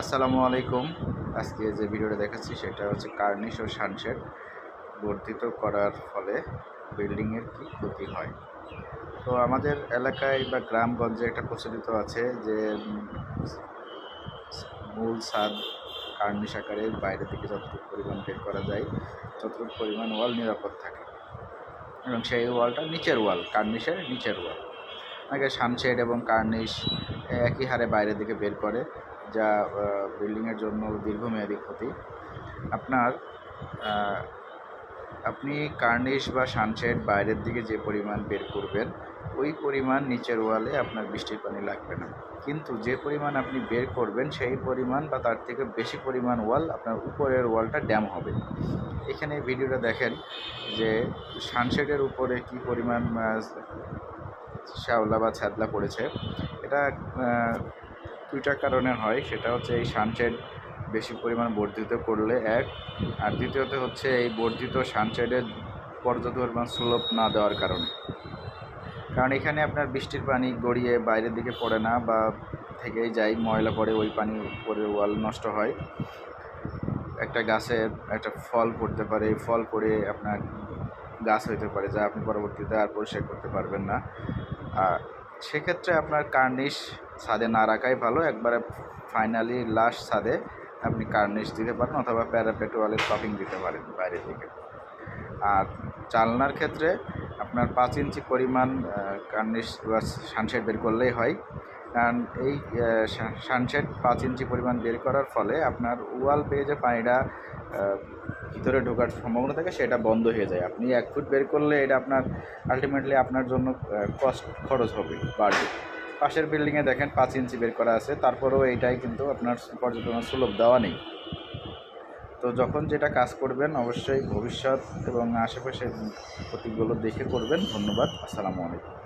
আসসালামু আলাইকুম। আজকে যে ভিডিওটা দেখাচ্ছি সেটা হচ্ছে কার্নিশ ও সানশেড। বর্ধিত করার ফলে বিল্ডিংয়ের কী ক্ষতি হয়? তো আমাদের এলাকায় বা গ্রামগঞ্জে একটা প্রচলিত আছে যে, মূল ছাদ কার্নিশ আকারে বাইরে থেকে যতটুকু পরিমাণ বের করা যায়, ততটুকু পরিমাণ ওয়াল নিরাপদ থাকে। এবং সেই ওয়ালটা নিচের ওয়াল, কার্নিশের নিচের ওয়াল। আগে সানশেড এবং কার্নিশ একই হারে বাইরের দিকে বের করে যা বিল্ডিংয়ের জন্য দীর্ঘমেয়াদী ক্ষতি। আপনার আপনি কার্নিশ বা সানশেড বাইরের দিকে যে পরিমাণ বের করবেন, ওই পরিমাণ নিচের ওয়ালে আপনার বৃষ্টির পানি লাগবে না। কিন্তু যে পরিমাণ আপনি বের করবেন, সেই পরিমাণ বা তার থেকে বেশি পরিমাণ ওয়াল আপনার উপরের ওয়ালটা ড্যাম হবে। এখানে ভিডিওটা দেখেন যে সানশেডের উপরে কি পরিমাণ শ্যাওলা বা ছ্যাদলা পড়েছে। এটা দুইটা কারণে হয়, সেটা হচ্ছে এই সানশেড বেশি পরিমাণ বর্ধিত করলে এক। আর দ্বিতীয়ত হচ্ছে এই বর্ধিত সানশেডের পর্যাপ্ত পরিমাণ স্লোপ না দেওয়ার কারণে। কারণ এখানে আপনার বৃষ্টির পানি গড়িয়ে বাইরের দিকে পড়ে না বা থেকেই যায়, ময়লা পড়ে, ওই পানি পরে ওয়াল নষ্ট হয়। একটা গাছে একটা ফল পড়তে পারে ফল পড়ে আপনার গাছ হইতে পারে, যা আপনি পরবর্তীতে আর পরিষ্কার করতে পারবেন না। আর সেক্ষেত্রে আপনার কার্নিশ ছাদে না রাখাই ভালো। একবারে ফাইনালি লাস্ট ছাদে আপনি কার্নিশ দিতে পারেন অথবা প্যারাপেট ওয়ালের টপিং দিতে পারেন বাইরের দিকে আর চালনার ক্ষেত্রে আপনার পাঁচ ইঞ্চি পরিমাণ কার্নিশ বা সানশেড বের করলেই হয়। কারণ এই সানশেড পাঁচ ইঞ্চি পরিমাণ বের করার ফলে আপনার ওয়াল পেয়ে যে পানিটা ভিতরে ঢোকার সম্ভাবনা থাকে সেটা বন্ধ হয়ে যায়। আপনি এক ফুট বের করলে এটা আপনার আলটিমেটলি আপনার জন্য কস্ট খরচ হবে বাড়বে। পাশের বিল্ডিংয়ে দেখেন পাঁচ ইঞ্চি বের করা আছে, তারপরেও এইটাই কিন্তু আপনার পর্যটন সুলভ দেওয়া নেই। তো যখন যেটা কাজ করবেন অবশ্যই ভবিষ্যৎ এবং আশেপাশের প্রতীকগুলো দেখে করবেন। ধন্যবাদ, আসসালামু আলাইকুম।